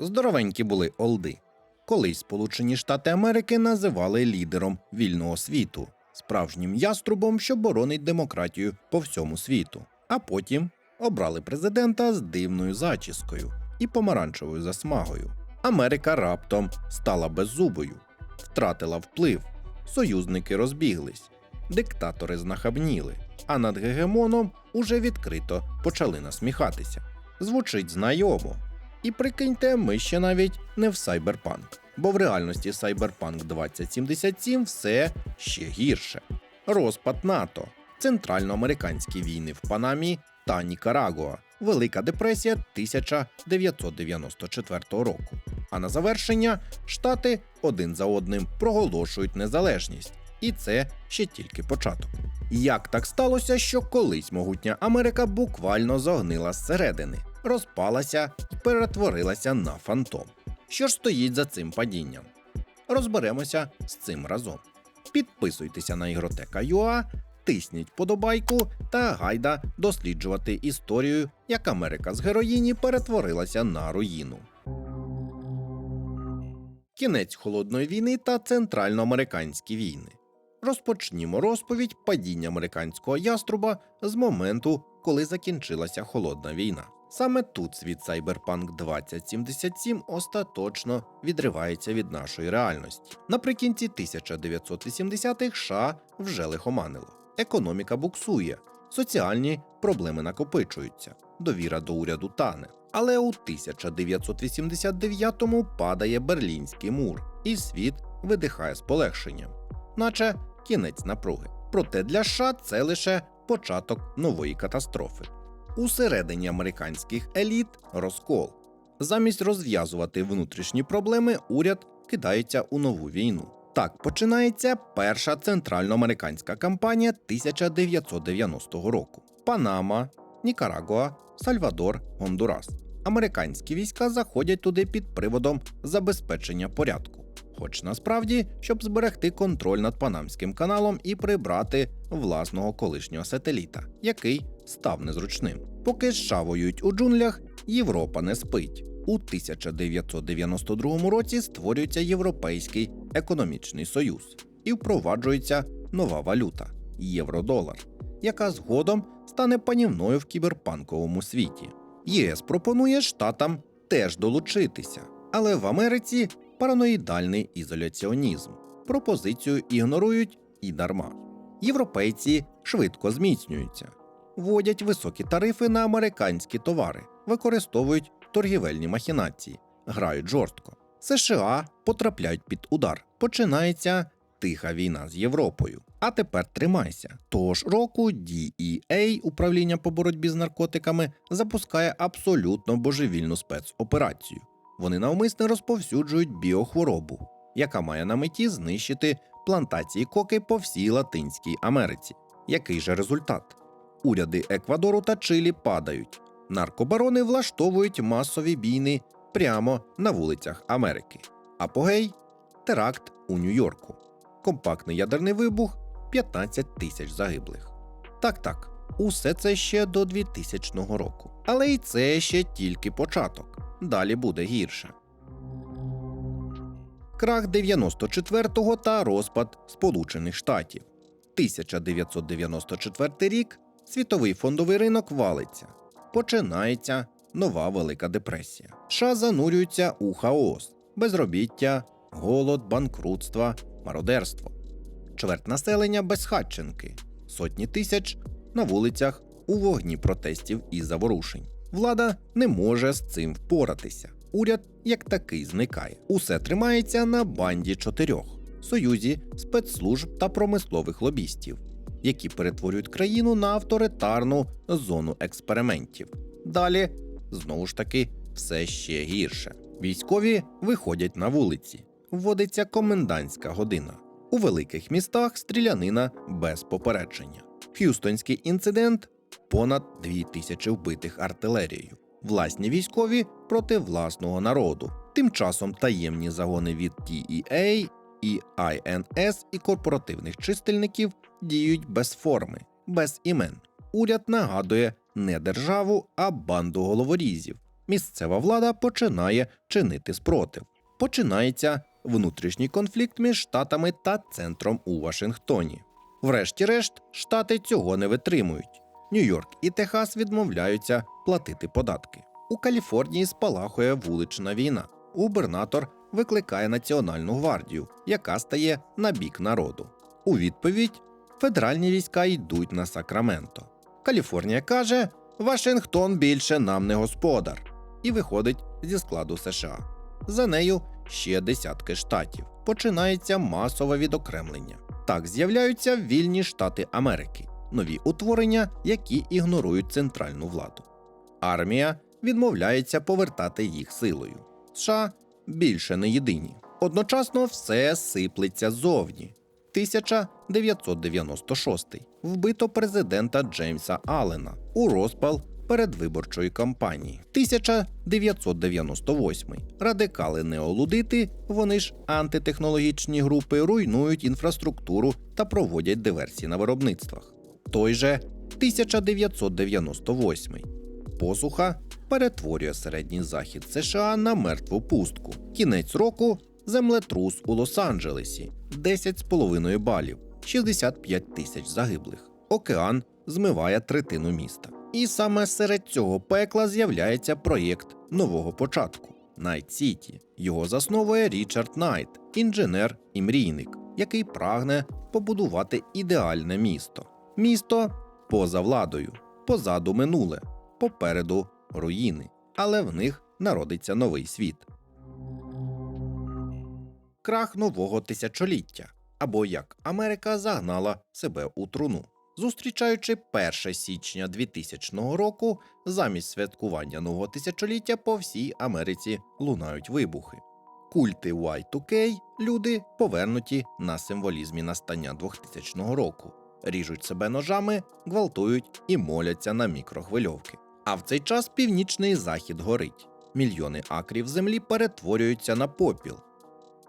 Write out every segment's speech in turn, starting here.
Здоровенькі були олди. Колись Сполучені Штати Америки називали лідером вільного світу, справжнім яструбом, що боронить демократію по всьому світу. А потім обрали президента з дивною зачіскою і помаранчевою засмагою. Америка раптом стала беззубою, втратила вплив, союзники розбіглись, диктатори знахабніли, а над гегемоном уже відкрито почали насміхатися. Звучить знайомо. І прикиньте, ми ще навіть не в Cyberpunk, бо в реальності Cyberpunk 2077 все ще гірше. Розпад НАТО, центральноамериканські війни в Панамі та Нікарагуа, Велика депресія 1994 року. А на завершення штати один за одним проголошують незалежність, і це ще тільки початок. Як так сталося, що колись могутня Америка буквально зогнила зсередини, розпалася і перетворилася на фантом? Що ж стоїть за цим падінням? Розберемося з цим разом. Підписуйтеся на ігротека.ua, тисніть подобайку та гайда досліджувати історію, як Америка з героїні перетворилася на руїну. Кінець холодної війни та центральноамериканські війни. Розпочнімо розповідь падіння американського яструба з моменту, коли закінчилася холодна війна. Саме тут світ Cyberpunk 2077 остаточно відривається від нашої реальності. Наприкінці 1980-х США вже лихоманило. Економіка буксує, соціальні проблеми накопичуються, довіра до уряду тане. Але у 1989-му падає Берлінський мур, і світ видихає з полегшенням, наче кінець напруги. Проте для США це лише початок нової катастрофи. Усередині американських еліт розкол. Замість розв'язувати внутрішні проблеми, уряд кидається у нову війну. Так починається перша центральноамериканська кампанія 1990 року. Панама, Нікарагуа, Сальвадор, Гондурас. Американські війська заходять туди під приводом забезпечення порядку. Хоч насправді, щоб зберегти контроль над Панамським каналом і прибрати власного колишнього сателіта, який став незручним. Поки США у джунглях, Європа не спить. У 1992 році створюється Європейський економічний союз і впроваджується нова валюта євро-долар, яка згодом стане панівною в кіберпанковому світі. ЄС пропонує штатам теж долучитися, але в Америці параноїдальний ізоляціонізм. Пропозицію ігнорують і дарма. Європейці швидко зміцнюються, вводять високі тарифи на американські товари, використовують торгівельні махінації, грають жорстко. США потрапляють під удар. Починається тиха війна з Європою. А тепер тримайся. Того ж року DEA, управління по боротьбі з наркотиками, запускає абсолютно божевільну спецоперацію. Вони навмисно розповсюджують біохворобу, яка має на меті знищити плантації коки по всій Латинській Америці. Який же результат? Уряди Еквадору та Чилі падають. Наркобарони влаштовують масові війни прямо на вулицях Америки. Апогей теракт у Нью-Йорку. Компактний ядерний вибух 15 тисяч загиблих. Так, так, усе це ще до 2000 року. Але і це ще тільки початок. Далі буде гірше. Крах 94-го та розпад Сполучених Штатів. 1994 рік світовий фондовий ринок валиться. Починається нова Велика депресія. США занурюються у хаос, безробіття, голод, банкрутства, мародерство. Чверть населення безхатченки, сотні тисяч на вулицях у вогні протестів і заворушень. Влада не може з цим впоратися. Уряд як такий зникає. Усе тримається на банді чотирьох союзі спецслужб та промислових лобістів, які перетворюють країну на авторитарну зону експериментів. Далі знову ж таки все ще гірше. Військові виходять на вулиці, вводиться комендантська година. У великих містах стрілянина без попередження. Х'юстонський інцидент понад дві тисячі вбитих артилерією. Власні військові проти власного народу. Тим часом таємні загони від TEA і INS і корпоративних чистильників діють без форми, без імен. Уряд нагадує не державу, а банду головорізів, місцева влада починає чинити спротив. Починається внутрішній конфлікт між штатами та центром у Вашингтоні. Врешті-решт, штати цього не витримують. Нью-Йорк і Техас відмовляються платити податки. У Каліфорнії спалахує вулична війна. Губернатор викликає Національну гвардію, яка стає на бік народу. У відповідь федеральні війська йдуть на Сакраменто. Каліфорнія каже: Вашингтон більше нам не господар, і виходить зі складу США. За нею ще десятки штатів. Починається масове відокремлення. Так з'являються вільні штати Америки, нові утворення, які ігнорують центральну владу. Армія відмовляється повертати їх силою. США більше не єдині. Одночасно все сиплеться ззовні. 1996 вбито президента Джеймса Аллена у розпал передвиборчої кампанії. 1998 радикали неолудити, вони ж антитехнологічні групи, руйнують інфраструктуру та проводять диверсії на виробництвах. Той же 1998 посуха перетворює середній захід США на мертву пустку. Кінець року землетрус у Лос-Анджелесі 10,5 балів, 65 тисяч загиблих. Океан змиває третину міста. І саме серед цього пекла з'являється проєкт нового початку Найт Сіті. Його засновує Річард Найт, інженер і мрійник, який прагне побудувати ідеальне місто. Місто поза владою, позаду минуле, попереду руїни, але в них народиться новий світ. Крах нового тисячоліття або як Америка загнала себе у труну. Зустрічаючи 1 січня 2000 року, замість святкування нового тисячоліття по всій Америці лунають вибухи. Культи Y2K люди повернуті на символізмі настання 2000 року, ріжуть себе ножами, гвалтують і моляться на мікрохвильовки. А в цей час північний захід горить. Мільйони акрів землі перетворюються на попіл.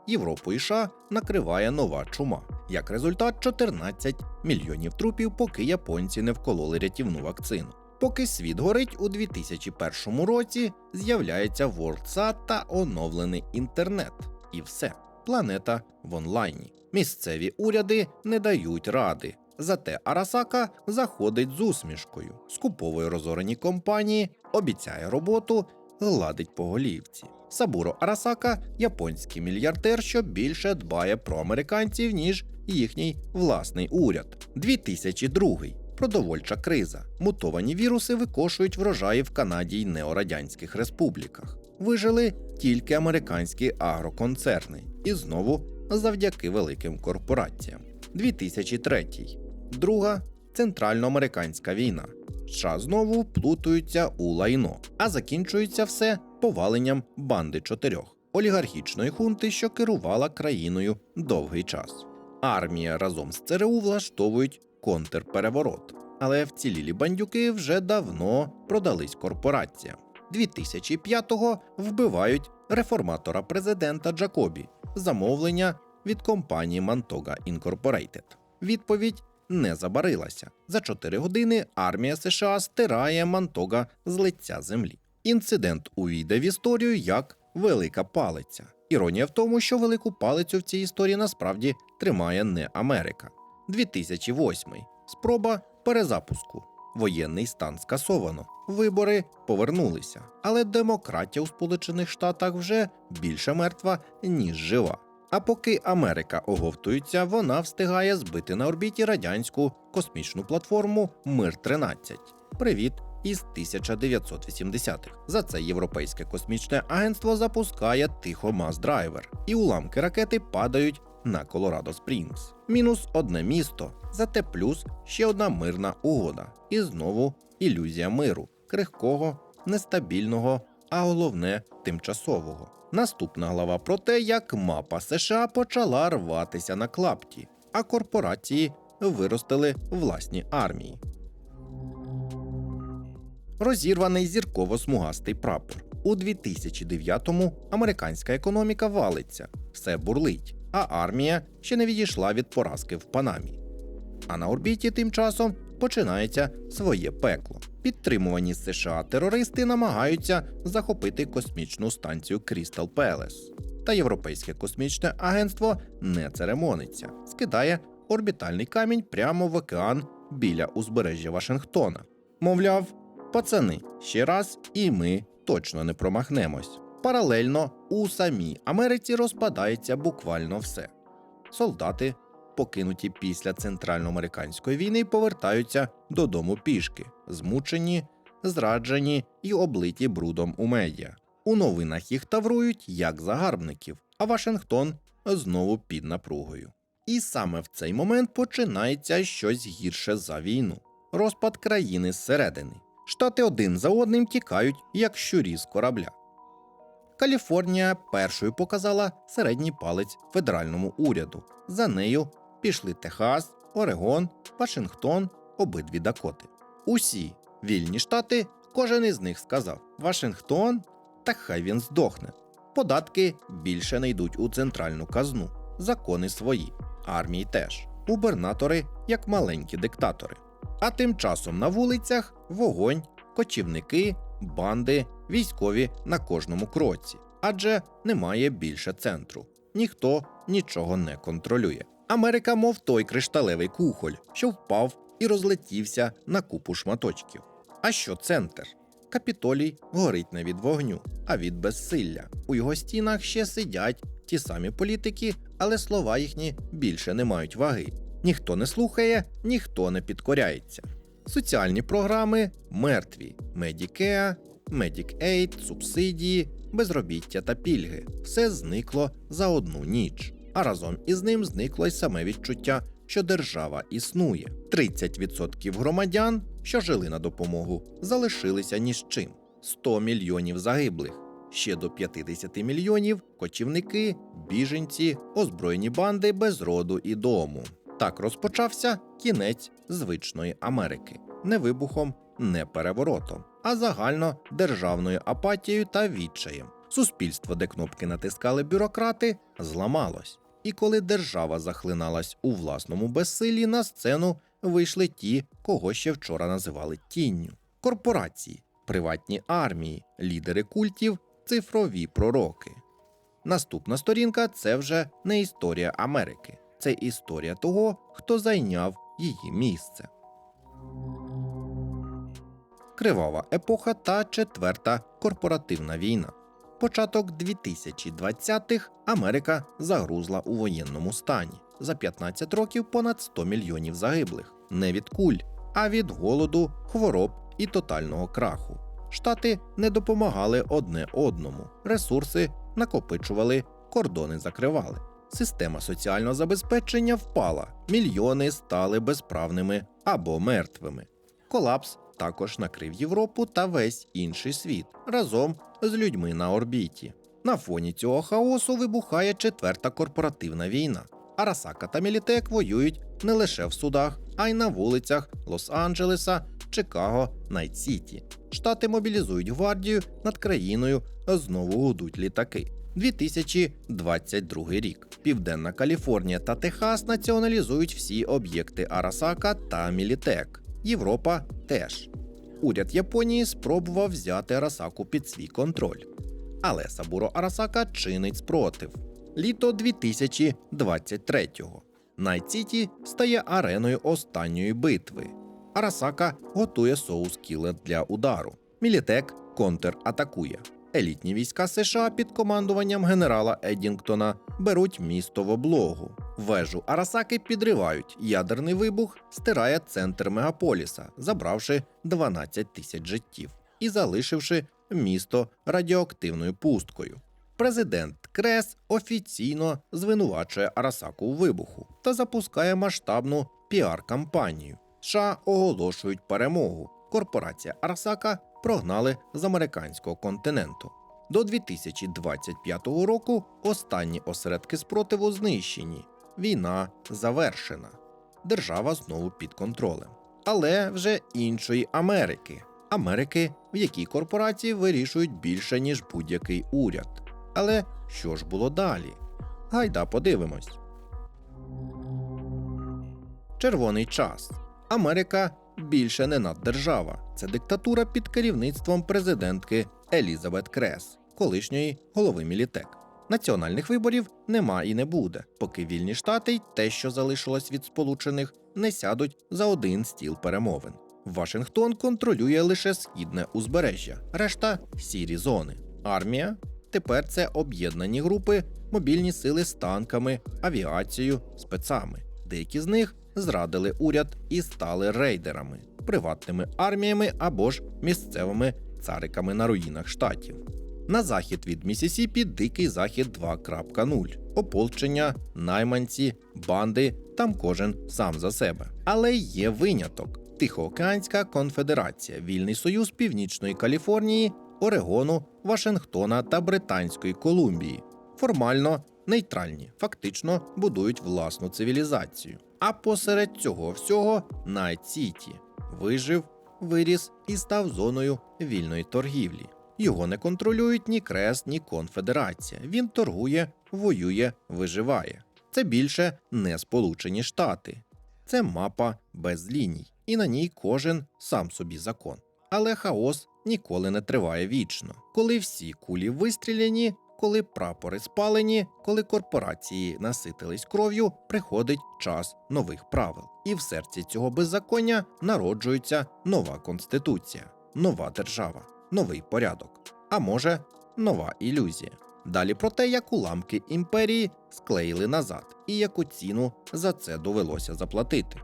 Європу і США накриває нова чума. Як результат, 14 мільйонів трупів, поки японці не вкололи рятівну вакцину. Поки світ горить у 2001 році, з'являється WorldSat та оновлений інтернет. І все, планета в онлайні. Місцеві уряди не дають ради. Зате Арасака заходить з усмішкою, скуповує розорені компанії, обіцяє роботу, гладить по голівці. Сабуро Арасака японський мільярдер, що більше дбає про американців, ніж їхній власний уряд. 2002 продовольча криза. Мутовані віруси викошують врожаї в Канаді й неорадянських республіках. Вижили тільки американські агроконцерни, і знову завдяки великим корпораціям. 2003 друга центральноамериканська війна. США знову плутаються у лайно, а закінчується все поваленням банди чотирьох олігархічної хунти, що керувала країною довгий час. Армія разом з ЦРУ влаштовують контрпереворот, але вцілілі бандюки вже давно продались корпораціям. 2005-го вбивають реформатора президента Джакобі, замовлення від компанії Mantoga Incorporated. Відповідь не забарилася. За 4 години армія США стирає Мантога з лиця землі. Інцидент увійде в історію як велика палиця. Іронія в тому, що велику палицю в цій історії насправді тримає не Америка. 2008 спроба перезапуску. Воєнний стан скасовано. Вибори повернулися, але демократія у Сполучених Штатах вже більше мертва, ніж жива. А поки Америка оговтується, вона встигає збити на орбіті радянську космічну платформу Мир 13 Привіт із 1980-х. За це Європейське космічне агентство запускає тихо Мас-драйвер, і уламки ракети падають на Колорадо Спрінгс. Мінус одне місто, зате плюс ще одна мирна угода. І знову ілюзія миру, крихкого, нестабільного, а головне тимчасового. Наступна глава про те, як мапа США почала рватися на клапті, а корпорації виростили власні армії. Розірваний зірково-смугастий прапор. У 2009-му американська економіка валиться, все бурлить, а армія ще не відійшла від поразки в Панамі. А на орбіті тим часом починається своє пекло. Підтримувані США терористи намагаються захопити космічну станцію Крістал Пелес. Та Європейське космічне агентство не церемониться, скидає орбітальний камінь прямо в океан біля узбережжя Вашингтона. Мовляв, пацани, ще раз, і ми точно не промахнемось. Паралельно у самій Америці розпадається буквально все. Солдати, покинуті після центральноамериканської війни, повертаються додому пішки, змучені, зраджені і облиті брудом у медіа. У новинах їх таврують як загарбників, а Вашингтон знову під напругою. І саме в цей момент починається щось гірше за війну розпад країни зсередини. Штати один за одним тікають, як щурі з корабля. Каліфорнія першою показала середній палець федеральному уряду. За нею пішли Техас, Орегон, Вашингтон, обидві Дакоти. Усі вільні штати, кожен із них сказав: Вашингтон, та хай він здохне. Податки більше не йдуть у центральну казну, закони свої, армії теж, губернатори як маленькі диктатори. А тим часом на вулицях вогонь, кочівники, банди, військові на кожному кроці, адже немає більше центру. Ніхто нічого не контролює. Америка, мов той кришталевий кухоль, що впав і розлетівся на купу шматочків. А що центр? Капітолій горить не від вогню, а від безсилля. У його стінах ще сидять ті самі політики, але слова їхні більше не мають ваги. Ніхто не слухає, ніхто не підкоряється. Соціальні програми мертві: Medicare, Medicaid, субсидії, безробіття та пільги. Все зникло за одну ніч. А разом із ним зникло й саме відчуття, що держава існує. 30% громадян, що жили на допомогу, залишилися ні з чим. 100 мільйонів загиблих. Ще до 50 мільйонів кочівники, біженці, озброєні банди без роду і дому. Так розпочався кінець звичної Америки, не вибухом, не переворотом, а загально державною апатією та відчаєм. Суспільство, де кнопки натискали бюрократи, зламалось. І коли держава захлиналась у власному безсилі, на сцену вийшли ті, кого ще вчора називали тінню: корпорації, приватні армії, лідери культів, цифрові пророки. Наступна сторінка це вже не історія Америки, це історія того, хто зайняв її місце. Кривава епоха та четверта корпоративна війна. Початок 2020-х Америка загрузла у воєнному стані. За 15 років понад 100 мільйонів загиблих. Не від куль, а від голоду, хвороб і тотального краху. Штати не допомагали одне одному, ресурси накопичували, кордони закривали. Система соціального забезпечення впала, мільйони стали безправними або мертвими. Колапс також накрив Європу та весь інший світ разом з людьми на орбіті. На фоні цього хаосу вибухає четверта корпоративна війна. Арасака та Мілітек воюють не лише в судах, а й на вулицях Лос-Анджелеса, Чикаго, Найт-Сіті. Штати мобілізують гвардію над країною, знову гудуть літаки. 2022 рік. Південна Каліфорнія та Техас націоналізують всі об'єкти Арасака та Мілітек. Європа теж. Уряд Японії спробував взяти Арасаку під свій контроль. Але Сабуро Арасака чинить спротив. Літо 2023-го. Найт-Сіті стає ареною останньої битви. Арасака готує соус кілер для удару. Мілітек контратакує. Елітні війська США під командуванням генерала Еддінгтона беруть місто в облогу. Вежу Арасаки підривають. Ядерний вибух стирає центр мегаполіса, забравши 12 тисяч життів і залишивши місто радіоактивною пусткою. Президент Крес офіційно звинувачує Арасаку у вибуху та запускає масштабну піар-кампанію. США оголошують перемогу. Корпорація Арасака прогнали з американського континенту. До 2025 року останні осередки спротиву знищені. Війна завершена. Держава знову під контролем. Але вже іншої Америки. Америки, в якій корпорації вирішують більше, ніж будь-який уряд. Але що ж було далі? Гайда подивимось. Червоний час. Америка більше не наддержава. Це диктатура під керівництвом президентки Елізабет Крес, колишньої голови Мілітек. Національних виборів нема і не буде, поки вільні штати й те, що залишилось від сполучених, не сядуть за один стіл перемовин. Вашингтон контролює лише східне узбережжя, решта сірі зони. Армія тепер це об'єднані групи, мобільні сили з танками, авіацією, спецами. Деякі з них зрадили уряд і стали рейдерами, приватними арміями або ж місцевими цариками на руїнах штатів. На захід від Місісіпі Дикий Захід 2.0. Ополчення, найманці, банди, там кожен сам за себе. Але є виняток: Тихоокеанська конфедерація, Вільний Союз Північної Каліфорнії, Орегону, Вашингтона та Британської Колумбії. Формально нейтральні, фактично будують власну цивілізацію. А посеред цього всього Найт-Сіті вижив, виріс і став зоною вільної торгівлі. Його не контролюють ні Крест, ні Конфедерація. Він торгує, воює, виживає. Це більше не Сполучені Штати. Це мапа без ліній, і на ній кожен сам собі закон. Але хаос ніколи не триває вічно. Коли всі кулі вистріляні, коли прапори спалені, коли корпорації наситились кров'ю, приходить час нових правил. І в серці цього беззаконня народжується нова конституція, нова держава, новий порядок, а може, нова ілюзія. Далі про те, як уламки імперії склеїли назад, і яку ціну за це довелося заплатити.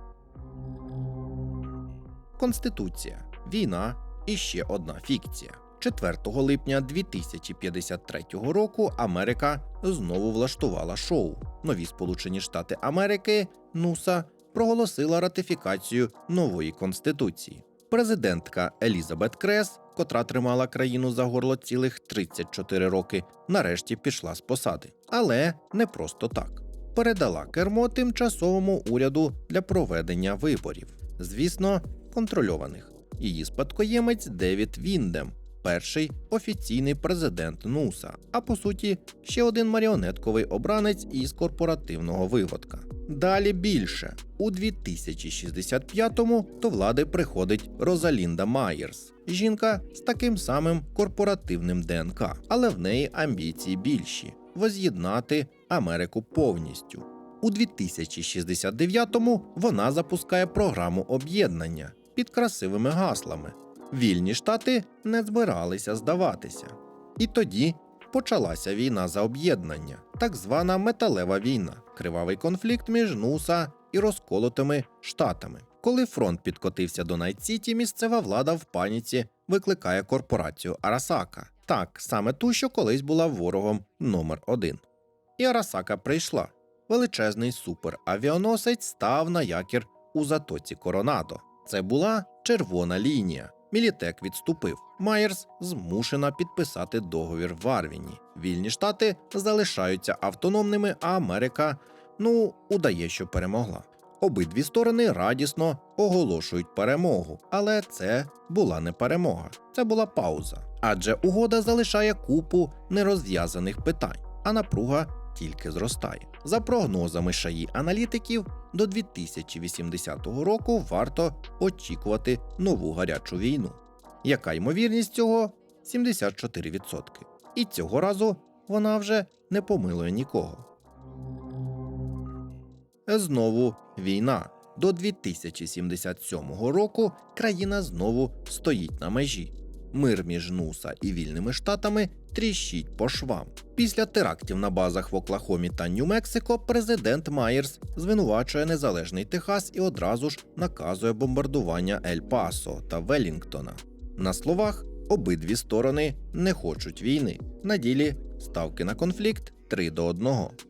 Конституція, війна і ще одна фікція. 4 липня 2053 року Америка знову влаштувала шоу. Нові Сполучені Штати Америки НУСА проголосила ратифікацію нової конституції. Президентка Елізабет Крес, котра тримала країну за горло цілих 34 роки, нарешті пішла з посади. Але не просто так. Передала кермо тимчасовому уряду для проведення виборів, звісно, контрольованих. Її спадкоємець Девід Віндем, перший офіційний президент НУСА, а по суті, ще один маріонетковий обранець із корпоративного виводка. Далі більше у 2065-му до влади приходить Розалінда Майерс, жінка з таким самим корпоративним ДНК, але в неї амбіції більші воз'єднати Америку повністю. У 2069-му вона запускає програму об'єднання під красивими гаслами. Вільні штати не збиралися здаватися. І тоді почалася війна за об'єднання, так звана металева війна, кривавий конфлікт між НУСА і розколотими штатами. Коли фронт підкотився до Найт-Сіті, місцева влада в паніці викликає корпорацію Арасака, так саме ту, що колись була ворогом номер один. І Арасака прийшла. Величезний суперавіаносець став на якір у затоці Коронадо. Це була червона лінія. Мілітек відступив. Майерс змушена підписати договір в Арвіні. Вільні штати залишаються автономними, а Америка, ну, удає, що перемогла. Обидві сторони радісно оголошують перемогу, але це була не перемога, це була пауза. Адже угода залишає купу нерозв'язаних питань, а напруга тільки зростає. За прогнозами шаї аналітиків, до 2080 року варто очікувати нову гарячу війну. Яка ймовірність цього? 74%. І цього разу вона вже не помилує нікого. Знову війна. До 2077 року країна знову стоїть на межі. Мир між НУСА і вільними штатами тріщить по швам. Після терактів на базах в Оклахомі та Нью-Мексико президент Майерс звинувачує незалежний Техас і одразу ж наказує бомбардування Ель-Пасо та Велінгтона. На словах обидві сторони не хочуть війни. На ділі ставки на конфлікт 3 до 1.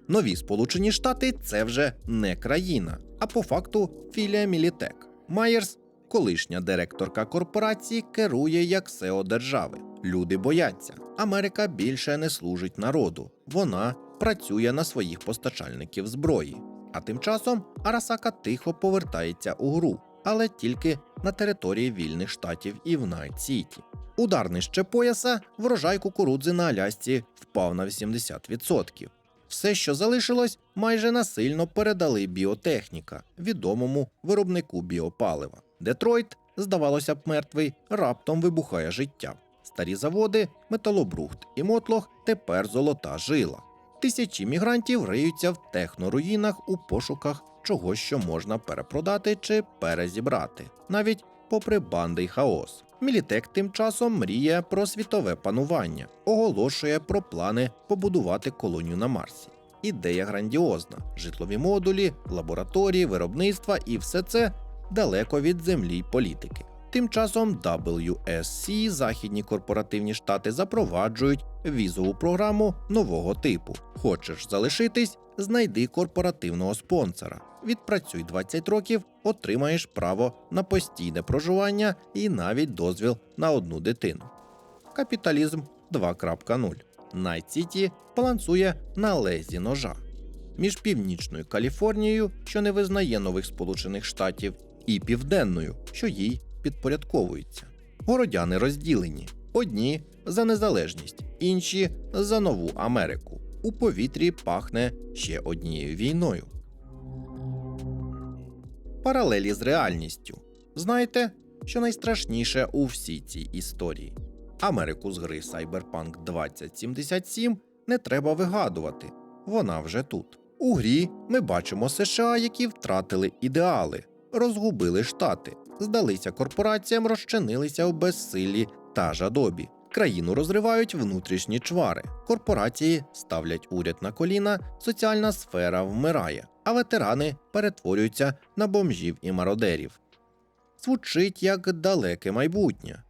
Нові Сполучені Штати це вже не країна, а по факту філія Мілітек. Майерс колишня директорка корпорації керує як СЕО держави. Люди бояться. Америка більше не служить народу. Вона працює на своїх постачальників зброї. А тим часом Арасака тихо повертається у гру, але тільки на території вільних штатів і в Найт-Сіті. Удар нижче пояса, врожай кукурудзи на Алясці впав на 80%. Все, що залишилось, майже насильно передали біотехніка, відомому виробнику біопалива. Детройт, здавалося б, мертвий, раптом вибухає життя. Старі заводи, металобрухт і мотлох тепер золота жила. Тисячі мігрантів риються в техноруїнах у пошуках чогось, що можна перепродати чи перезібрати, навіть попри банди й хаос. Мілітек тим часом мріє про світове панування, оголошує про плани побудувати колонію на Марсі. Ідея грандіозна: житлові модулі, лабораторії, виробництва і все це далеко від землі й політики. Тим часом WSC, західні корпоративні штати, запроваджують візову програму нового типу. Хочеш залишитись, знайди корпоративного спонсора. Відпрацюй 20 років, отримаєш право на постійне проживання і навіть дозвіл на одну дитину. Капіталізм 2.0. Найт-Сіті балансує на лезі ножа між північною Каліфорнією, що не визнає нових Сполучених Штатів, і південною, що їй підпорядковується. Городяни розділені: одні за незалежність, інші за нову Америку. У повітрі пахне ще однією війною. Паралелі з реальністю. Знаєте, що найстрашніше у всій цій історії? Америку з гри Cyberpunk 2077 не треба вигадувати. Вона вже тут. У грі ми бачимо США, які втратили ідеали, розгубили штати, здалися корпораціям, розчинилися в безсиллі та жадобі. Країну розривають внутрішні чвари. Корпорації ставлять уряд на коліна, соціальна сфера вмирає, а ветерани перетворюються на бомжів і мародерів. Звучить як далеке майбутнє.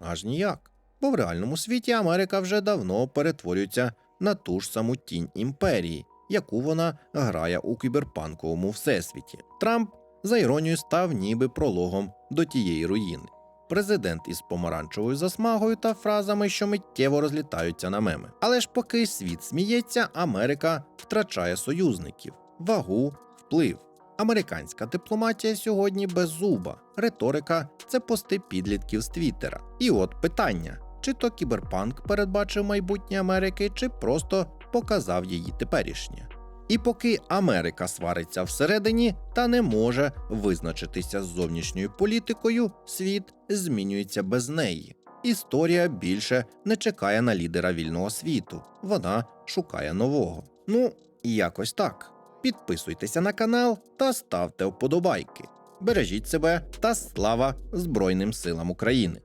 Аж ніяк. Бо в реальному світі Америка вже давно перетворюється на ту ж саму тінь імперії, яку вона грає у кіберпанковому всесвіті. Трамп, за іронією, став ніби прологом до тієї руїни. Президент із помаранчевою засмагою та фразами, що миттєво розлітаються на меми. Але ж поки світ сміється, Америка втрачає союзників, вагу, вплив. Американська дипломатія сьогодні беззуба, риторика це пости підлітків з Твіттера. І от питання: чи то кіберпанк передбачив майбутнє Америки, чи просто показав її теперішнє. І поки Америка свариться всередині та не може визначитися з зовнішньою політикою, світ змінюється без неї. Історія більше не чекає на лідера вільного світу, вона шукає нового. Ну, якось так. Підписуйтеся на канал та ставте вподобайки. Бережіть себе та слава Збройним силам України!